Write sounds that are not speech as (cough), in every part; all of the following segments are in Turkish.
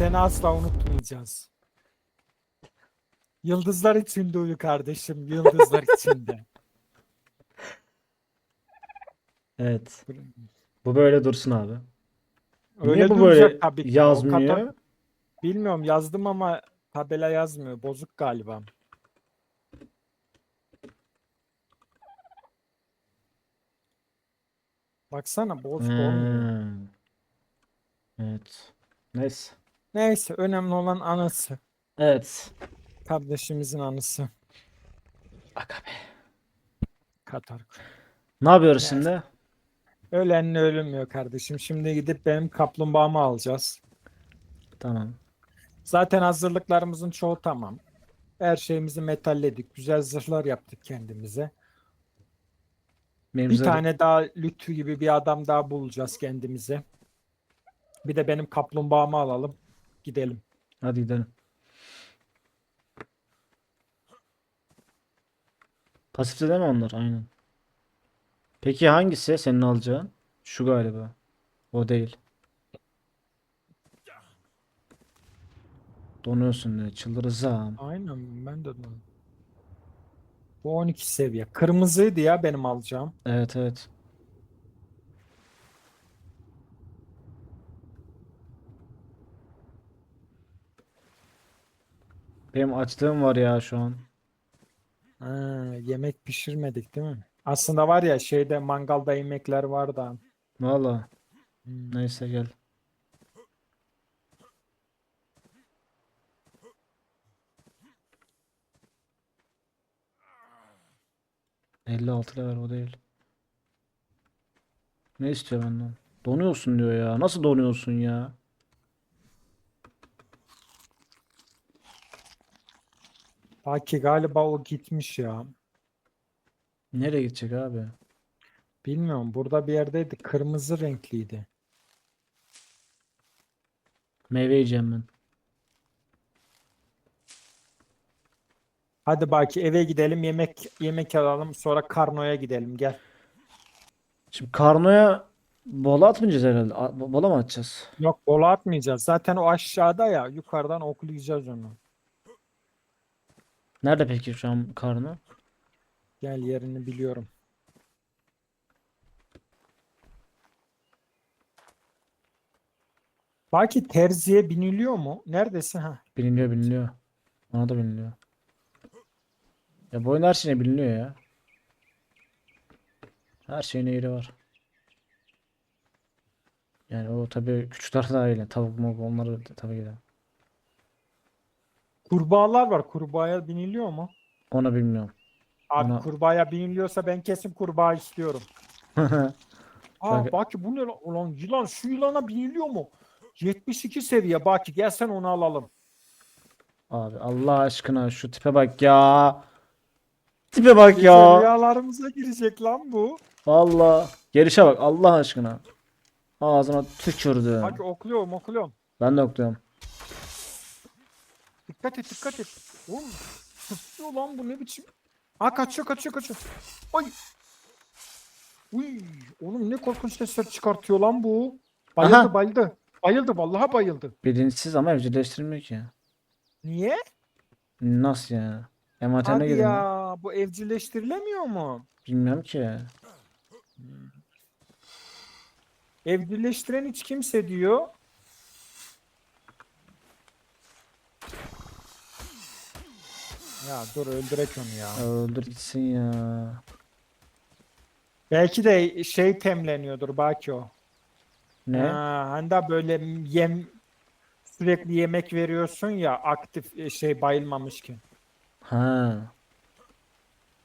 Seni asla unutmayacağız. Yıldızlar içinde uyu kardeşim. Yıldızlar (laughs) içinde. Evet. Bu böyle dursun abi. Öyle Niye bu duracak böyle tabii ki. O yazmıyor? kata- Bilmiyorum yazdım ama tabela yazmıyor. Bozuk galiba. Baksana bozuk olmuyor. Hmm. Evet. Neyse. Neyse önemli olan anısı. Evet. Kardeşimizin anısı. Aga be. Katar. Ne yapıyoruz şimdi? Ölenle ölünmüyor kardeşim. Şimdi gidip benim kaplumbağamı alacağız. Tamam. Zaten hazırlıklarımızın çoğu tamam. Her şeyimizi metalledik. Güzel zırhlar yaptık kendimize. Benim Bir zırh- tane daha Lütfü gibi bir adam daha bulacağız kendimize. Bir de benim kaplumbağamı alalım. Gidelim. Hadi gidelim. Pasifte değil mi onlar? Aynen. Peki hangisi senin alacağın? Şu galiba. O değil. Donuyorsun diye çıldıracağım. Aynen ben de onu. Bu 12 seviye. Kırmızıydı ya benim alacağım. Evet evet. Benim açlığım var ya şu an. Ha, yemek pişirmedik değil mi? Aslında var ya şeyde mangalda yemekler var da. Valla. Hmm. Neyse gel. Elli altı level o değil. Ne istiyor benden? Donuyorsun diyor ya. Nasıl donuyorsun ya? Baki galiba o gitmiş ya. Nereye gidecek abi? Bilmiyorum. Burada bir yerdeydi. Kırmızı renkliydi. Meyve yiyeceğim ben. Hadi Baki eve gidelim. Yemek yemek alalım. Sonra Karno'ya gidelim. Gel. Şimdi Karno'ya bola atmayacağız herhalde. A- Bola mı atacağız? Yok bola atmayacağız. Zaten o aşağıda ya. Yukarıdan oklayacağız onu. Nerede peki şu an Karno? Gel yerini biliyorum. Baki terziye biniliyor mu? Neredesin ha? Biliniyor biliniyor. Ona da biliniyor. Ya bu oyun her şeyine biliniyor ya. Her şeyin yeri var. Yani o tabii küçükler de öyle. Tavuk mu onları tabii ki de. Kurbağalar var. Kurbağaya biniliyor mu? Onu bilmiyorum. Abi Ona- kurbağaya biniliyorsa ben kesin kurbağa istiyorum. (laughs) Aa Bak- Baki bu ne lan? Ulan yılan şu yılana biniliyor mu? 72 seviye Baki gel sen onu alalım. Abi Allah aşkına şu tipe bak ya. Tipe bak ya. Rüyalarımıza girecek lan bu. Valla. Gelişe bak Allah aşkına. Ağzına tükürdüm. Baki okluyorum okluyorum. Ben de okluyorum. Dikkat et dikkat et. Oğlum tıslıyor lan bu ne biçim. Aa kaçıyor kaçıyor kaçıyor. Ay. Uy, oğlum ne korkunç sesler çıkartıyor lan bu. Bayıldı Aha. bayıldı. Bayıldı vallahi bayıldı. Bilinçsiz ama evcilleştirilmiyor ki. Niye? Nasıl ya? Envanterine Hadi girin. ya bu evcilleştirilemiyor mu? Bilmiyorum ki. Evcilleştiren hiç kimse diyor. Ya dur öldürek onu ya. Öldür gitsin ya. Belki de şey temleniyordur Baki o. Ne? Ha, hani da böyle yem sürekli yemek veriyorsun ya aktif e, şey bayılmamışken. Ha.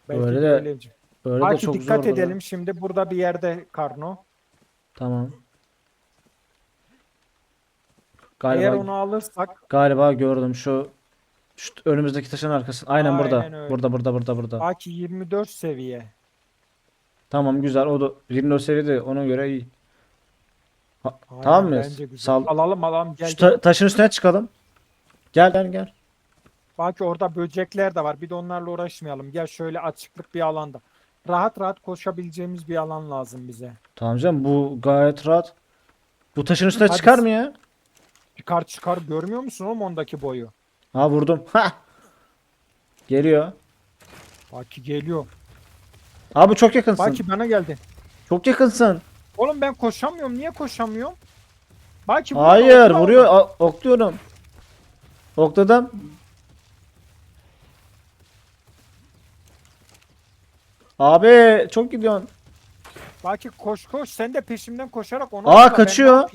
Belki Öyle de de- öylece. Öyle de çok dikkat zor da. edelim şimdi burada bir yerde Karno. Tamam. Eğer Galiba onu alırsak galiba gördüm şu şu önümüzdeki taşın arkasında. Aynen burada. Aynen öyle. Burada burada burada burada. Baki 24 seviye. Tamam güzel. O da 24 seviyede ona göre iyi. Ha- Aynen, tamam mıyız? bence güzel. Sal Alalım alalım gel. şu gel. ta- taşın üstüne çıkalım. Gel gel gel. Baki orada böcekler de var. Bir de onlarla uğraşmayalım. Gel şöyle açıklık bir alanda. Rahat rahat koşabileceğimiz bir alan lazım bize. Tamam canım bu gayet rahat. Bu taşın üstüne Hadi çıkar mı ya? Çıkar çıkar görmüyor musun oğlum ondaki boyu? Ha vurdum. Ha. Geliyor. Baki geliyor. Abi çok yakınsın. Baki bana geldi. Çok yakınsın. Oğlum ben koşamıyorum. Niye koşamıyorum? Baki Hayır okla vuruyor. orada. A- okluyorum. Okladım. Abi çok gidiyorsun. Baki koş koş. Sen de peşimden koşarak onu Aa, okla, kaçıyor.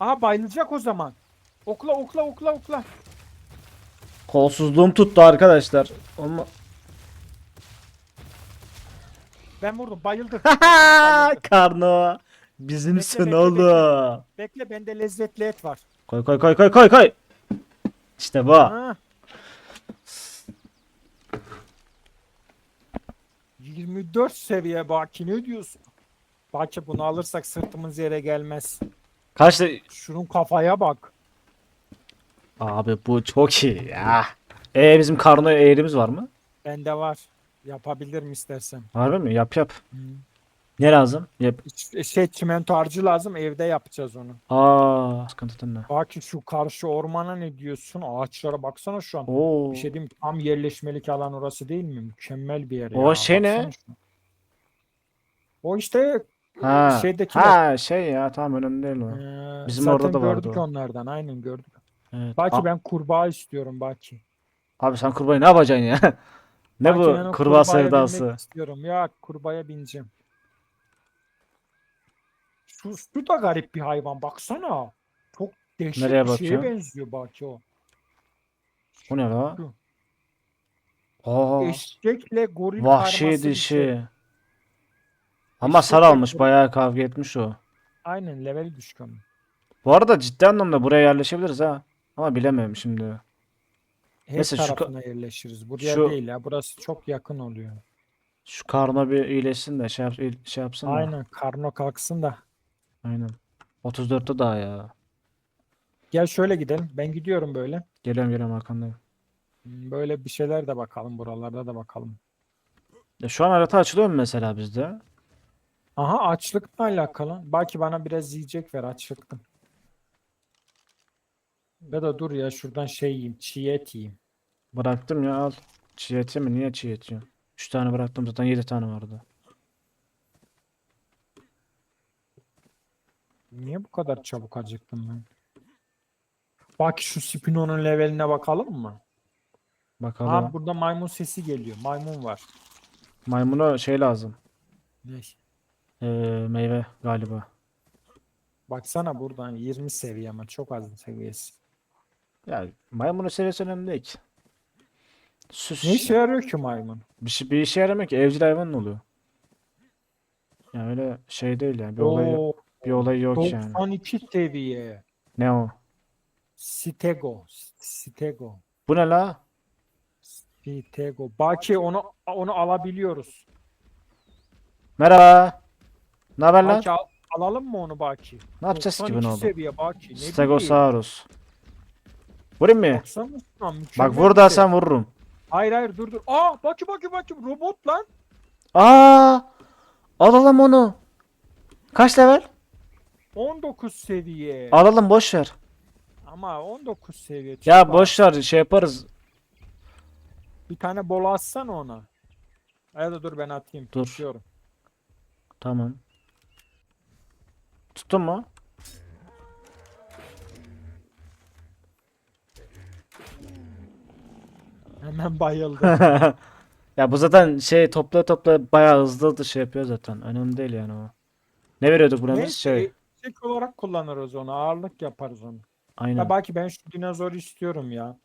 Aa bayılacak o zaman. Okla okla okla okla. Kolsuzluğum tuttu arkadaşlar. Olma. Ben vurdum bayıldı. (laughs) (laughs) Karno. Bizimsin oğlum. Bekle bende lezzetli et var. Koy koy koy koy koy koy. İşte bu. Ha. 24 seviye Baki ne diyorsun? Baki bunu alırsak sırtımız yere gelmez. Kaçta? Şunun kafaya bak. Abi bu çok iyi ya. E bizim karno eğrimiz var mı? Bende var. Yapabilirim istersen. Harbi mi? Yap yap. Ne lazım? Yap. İç- Şey çimento harcı lazım evde yapacağız onu. Aa, sıkıntı ne? Baki şu karşı ormana ne diyorsun? Ağaçlara baksana şu an. Oo. Bir şey diyeyim tam yerleşmelik alan orası değil mi? Mükemmel bir yer O ya. şey ne? O işte Ha. şeydekiler. Ha şey ya tamam önemli değil o. Ee, Bizim orada da vardı gördük o. onlardan. Aynen gördük. Evet. Baki A- ben kurbağa istiyorum Baki. Abi sen kurbağayı ne yapacaksın ya? (laughs) ne Baki ben bu kurbağa sevdası? binmek istiyorum. Ya kurbağaya bineceğim. Şu, şu da garip bir hayvan baksana. Çok değişik Nereye bir şeye bakıyor? benziyor Baki o. Bu ne la? Şu. Aa, Eşekle goril vahşi karması bir dişi. şey. Ama Eşek sar ve almış goril. bayağı kavga etmiş o. Aynen level düşkün. Bu arada ciddi anlamda buraya yerleşebiliriz ha. Ama bilemiyorum şimdi. Her Mesela şu tarafına yerleşiriz. Buraya şu- değil ya. Burası çok yakın oluyor. Şu karno bir iyileşsin de şey, yap, şey yapsın da. Aynen. Karno kalksın da. Aynen. 34'te daha ya. Gel şöyle gidelim. Ben gidiyorum böyle. Geliyorum geliyorum arkandayım. Hmm, Böyle bir şeyler de bakalım. Buralarda da bakalım. Ya şu an harita açılıyor mu mesela bizde? Aha açlıkla alakalı. Belki bana biraz yiyecek ver açlıktım. Ya da dur ya şuradan şey yiyeyim. Çiğ et yiyeyim. Bıraktım ya al. Çiğ eti mi? Niye çiğ eti? 3 tane bıraktım zaten 7 tane vardı. Niye bu kadar çabuk acıktım ben? Bak şu Spino'nun leveline bakalım mı? Bakalım. Ha burada maymun sesi geliyor. Maymun var. Maymuna şey lazım. Neyse. Ee, meyve galiba. Baksana buradan 20 seviye ama çok az seviyesi. Ya maymunun seviyesi önemli değil ki. Süs. Ne işe yarıyor ki maymun? Bir, şey, bir işe yaramıyor ki. Evcil hayvan oluyor. Yani öyle şey değil yani. Bir olayı, Oo, bir olayı yok yani. 92 seviye. Ne o? Stego. Stego. Bu ne la? Stego. Baki onu onu alabiliyoruz. Merhaba. Ne haber lan? Baki al- alalım mı onu Baki? Ne yapacağız ki 92 bunu oğlum? seviye Baki. Ne bileyim. Stegosaurus. Vurayım mı? Baksana şuna, Bak vur bir da şey. sen vururum. Hayır hayır dur dur. Aa Baki Baki Baki robot lan. Aa! Alalım onu. Kaç level? 19 seviye. Alalım boş ver. Ama 19 seviye. Ya çok boş ver şey yaparız. Bir tane bol atsana ona. Ya da dur ben atayım. Dur. Tutuyorum. Tamam. Tuttun mu? Hemen bayıldı. (laughs) ya bu zaten şey topla topla bayağı hızlı hızlı şey yapıyor zaten. Önemli değil yani o. Ne veriyorduk buna biz? Şey. Çek olarak kullanırız onu. Ağırlık yaparız onu. Aynen. Ya belki ben şu dinozoru istiyorum ya.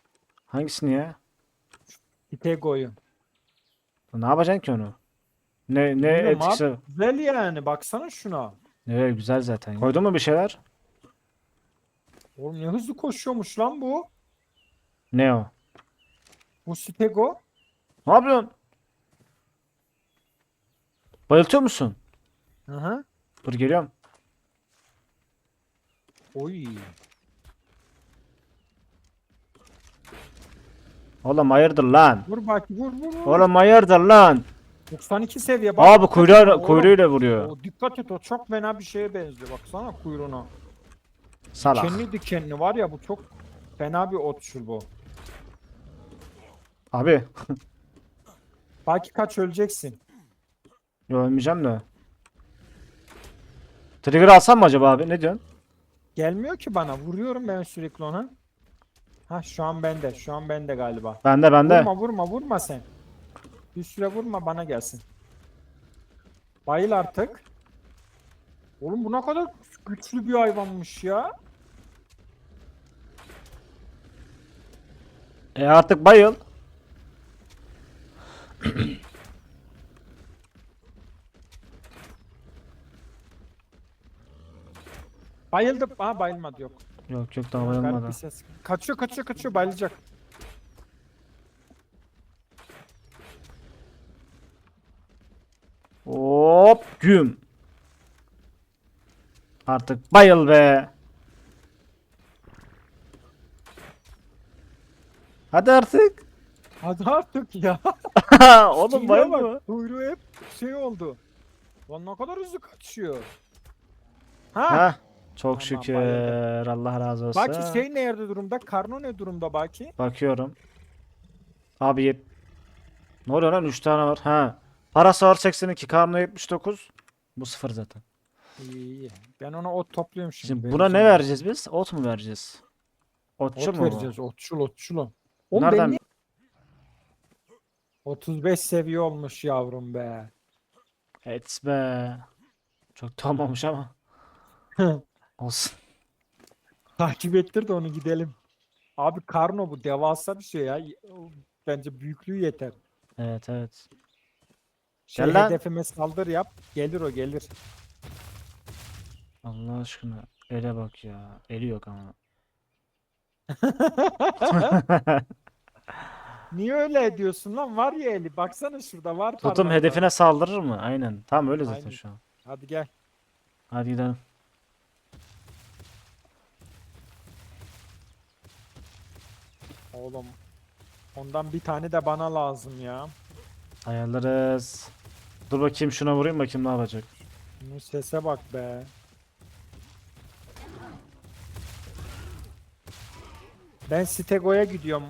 Hangisini ya? Itego'yu. Ne yapacaksın ki onu? Ne ne Bilmiyorum etkisi? Güzel yani. Baksana şuna. Ne güzel zaten. Koydun mu bir şeyler? Oğlum ne hızlı koşuyormuş lan bu. Ne o? Bu Stego. Ne yapıyorsun? Bayıltıyor musun? Hı hı. Dur geliyorum. Oy. Oğlum hayırdır lan? Vur bak vur vur vur. Oğlum hayırdır lan? 92 seviye bak. Abi oğlum. kuyruğuyla vuruyor. O, dikkat et o çok fena bir şeye benziyor. Baksana kuyruğuna. Salak. Dikenli dikenli var ya bu çok fena bir otçul bu. Abi. Belki kaç öleceksin. Yo, ölmeyeceğim de. Trigger alsam mı acaba abi? Ne diyorsun? Gelmiyor ki bana. Vuruyorum ben sürekli ona. Ha şu an bende. Şu an bende galiba. Bende bende. Vurma vurma vurma sen. Bir süre vurma bana gelsin. Bayıl artık. Oğlum bu ne kadar güçlü bir hayvanmış ya. E artık bayıl. (clears throat) Bayıldım. Ha bayılmadı yok. Yok yok daha Garip bayılmadı. ses. Kaçıyor kaçıyor kaçıyor bayılacak. Hop güm. Artık bayıl be. Hadi artık. Hadi artık ya. (laughs) Oğlum bak, mı? Kuyruğu hep şey oldu. Lan ne kadar hızlı kaçıyor. Ha. Ha. Çok Tamam, şükür. bayıldı. Allah razı olsun. Baki şey nerede durumda? Karno ne durumda Baki? Bakıyorum. Abi yet... Ne oluyor lan? 3 tane var. Ha. Parası var 82. Karnı 79. Bu sıfır zaten. İyi iyi. Ben ona ot topluyorum şimdi. Şimdi buna ne vereceğiz biz? Ot mu vereceğiz? Otçul Ot mu bu? vereceğiz. Otçul otçul. Oğlum Nereden? niye- 35 seviye olmuş yavrum be. Et be. Çok da olmamış ama. (laughs) Olsun. Takip ettir de onu gidelim. Abi Karno bu devasa bir şey ya. Bence büyüklüğü yeter. Evet evet. Şey, Gel lan. hedefime saldır yap. Gelir o gelir. Allah aşkına. Ele bak ya. Eli yok ama. (laughs) (laughs) Niye öyle ediyorsun lan? Var ya eli. Baksana şurada var Tutum parmağında. hedefine saldırır mı? Aynen. Tam öyle zaten Aynen. şu an. Hadi gel. Hadi gidelim. Oğlum. Ondan bir tane de bana lazım ya. Ayarlarız. Dur bakayım şuna vurayım bakayım ne yapacak. Bu sese bak be. Ben Stego'ya gidiyorum.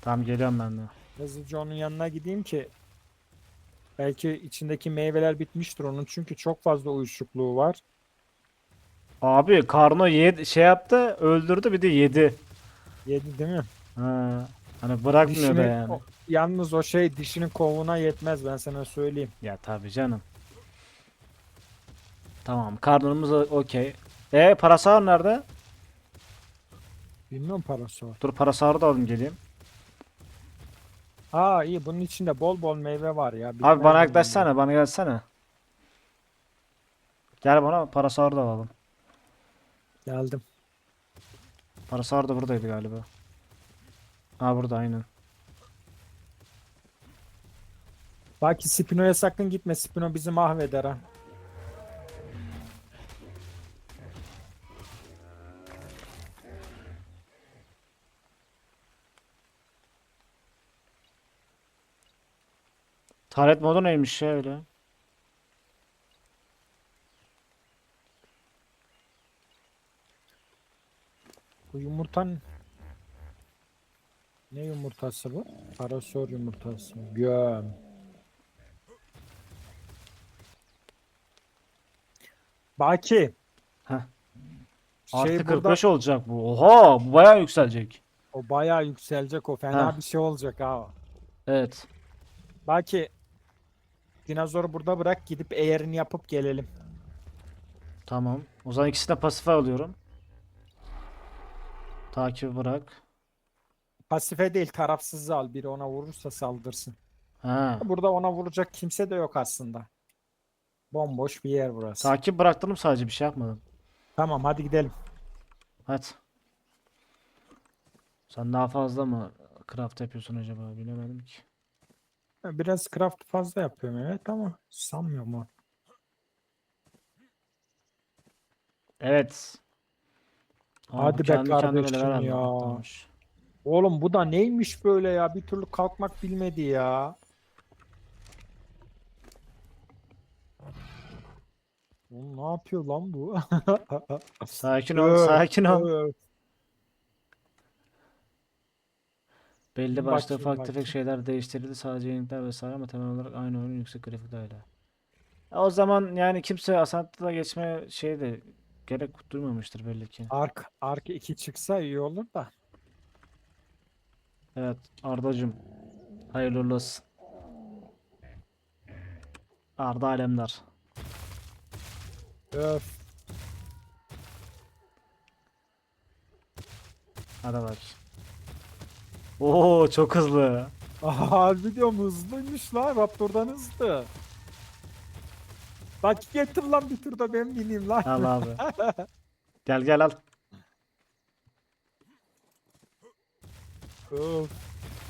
Tamam geliyorum ben de. Hızlıca onun yanına gideyim ki belki içindeki meyveler bitmiştir onun çünkü çok fazla uyuşukluğu var. Abi Karno yedi, şey yaptı öldürdü bir de yedi. Yedi değil mi? Ha. Hani bırakmıyor da yani. o- yalnız o şey dişinin kovuğuna yetmez ben sana söyleyeyim. Ya tabii canım. Tamam Karno'muz o- okey. E Parasaur nerede? Bilmiyorum parası. Dur Parasaur'u da alayım geleyim. Aa iyi bunun içinde bol bol meyve var ya. Abi bilmez bana yaklaşsana bana gelsene. Gel bana Parasaur'u da alalım. Geldim. Parasaur da buradaydı galiba. Ha burada aynen. Belki Spino'ya sakın gitme. Spino bizi mahveder ha. Taret modu neymiş ya öyle? Bu yumurtanın ne yumurtası bu? Parasor yumurtası. Göm. Baki. Heh. Şey Artı burada 45 olacak bu. Oha bu bayağı yükselecek. o bayağı yükselecek o fena Ha. bir şey olacak ha. Evet. Baki dinozoru burada bırak gidip eğerini yapıp gelelim. Tamam. O zaman ikisini de pasife alıyorum. Takip bırak. Pasife değil tarafsızı al. Biri ona vurursa saldırsın. Ha. Burada ona vuracak kimse de yok aslında. Bomboş bir yer burası. Takip bıraktım sadece bir şey yapmadım. Tamam hadi gidelim. Hadi. Sen daha fazla mı craft yapıyorsun acaba bilemedim ki. Biraz craft fazla yapıyorum evet ama sanmıyorum o. Evet. Hadi be kendi kendine kardeşim ya. Oğlum bu da neymiş böyle ya? Bir türlü kalkmak bilmedi ya. Oğlum ne yapıyor lan bu? (laughs) Sakin ol, Öf, sakin ol. öf. Belli başlı Bakayım, ufak tefek bakayım. şeyler değiştirildi. Sadece yenilikler vesaire ama temel olarak aynı oyunun yüksek grafiklerle. Ya O zaman yani kimse Ascent'la geçme şey de gerek duymamıştır belli ki. Ark, Ark 2 çıksa iyi olur da. Evet Arda'cım. Hayırlı uğurlu olsun. Arda Alemdar. Öf. Hadi bak. Oo çok hızlı. Harbi diyorum hızlıymış lan. Raptor'dan hızlı. Bak getir lan bir turda ben bineyim lan. Al abi. (laughs) Gel gel al. Öf.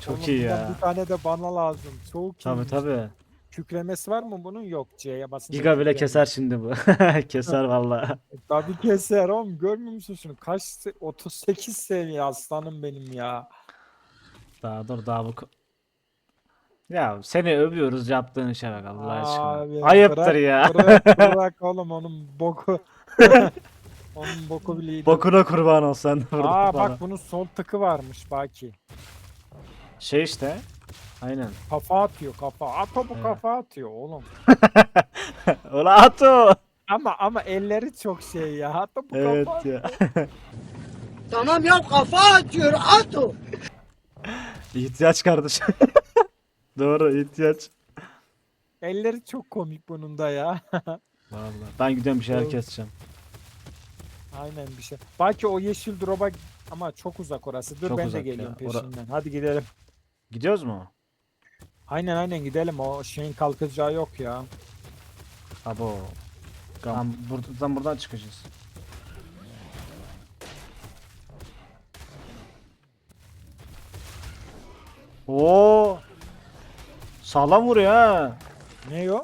Çok Oğlum iyi ya. Bir tane de bana lazım. Çok Tabii iyi. tabii. Kükremesi var mı bunun? Yok. C'ye basınca Giga bile keser şimdi bu. (laughs) Keser (laughs) valla. Tabii keser oğlum. Görmüyor musun şunu? Kaç? se- 38 seviye aslanım benim ya. Daha dur daha bu. Ya seni övüyoruz yaptığın işe bak Allah aşkına. Abi, Ayıptır bırak, ya. Bırak, bırak (laughs) oğlum onun boku. (laughs) onun boku bile iyi. Bokuna kurban ol sen de burada Aa bana. bak bunun sol tıkı varmış Baki. Şey işte. Aynen. Kafa atıyor kafa. Ato bu Evet. kafa atıyor oğlum. (laughs) Ola Ato. Ama ama elleri çok şey ya. Ato bu Evet kafa. ya. Tamam ya kafa atıyor at o. İhtiyaç kardeşim. (laughs) Doğru ihtiyaç. Elleri çok komik bunun da ya. (laughs) Vallahi. Ben gidiyorum bir şeyler Evet. keseceğim. Aynen bir şey. Belki o yeşil drop'a ama çok uzak orası. Dur Çok ben uzak de ya. geliyorum Ora- peşinden. Hadi gidelim. Gidiyoruz mu? Aynen aynen gidelim. O şeyin kalkacağı yok ya. Abo. Tamam, buradan buradan çıkacağız. Oo. Sağlam vuruyor ha. Ne o?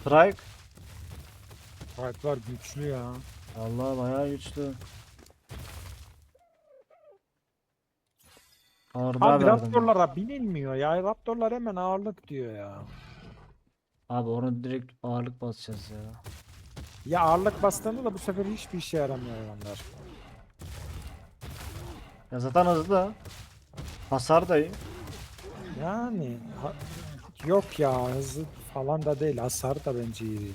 Strike. Fight'lar güçlü ya. Allah bayağı güçlü. Daha Abi verdim. Raptor'lara binilmiyor ya. Raptor'lar hemen ağırlık diyor ya. Abi onu direkt ağırlık basacağız ya. Ya ağırlık bastığında da bu sefer hiçbir işe yaramıyor onlar. Ya zaten hızlı. Hasar da iyi. Yani ha- yok ya hızlı falan da değil. Hasar da bence iyi. değil.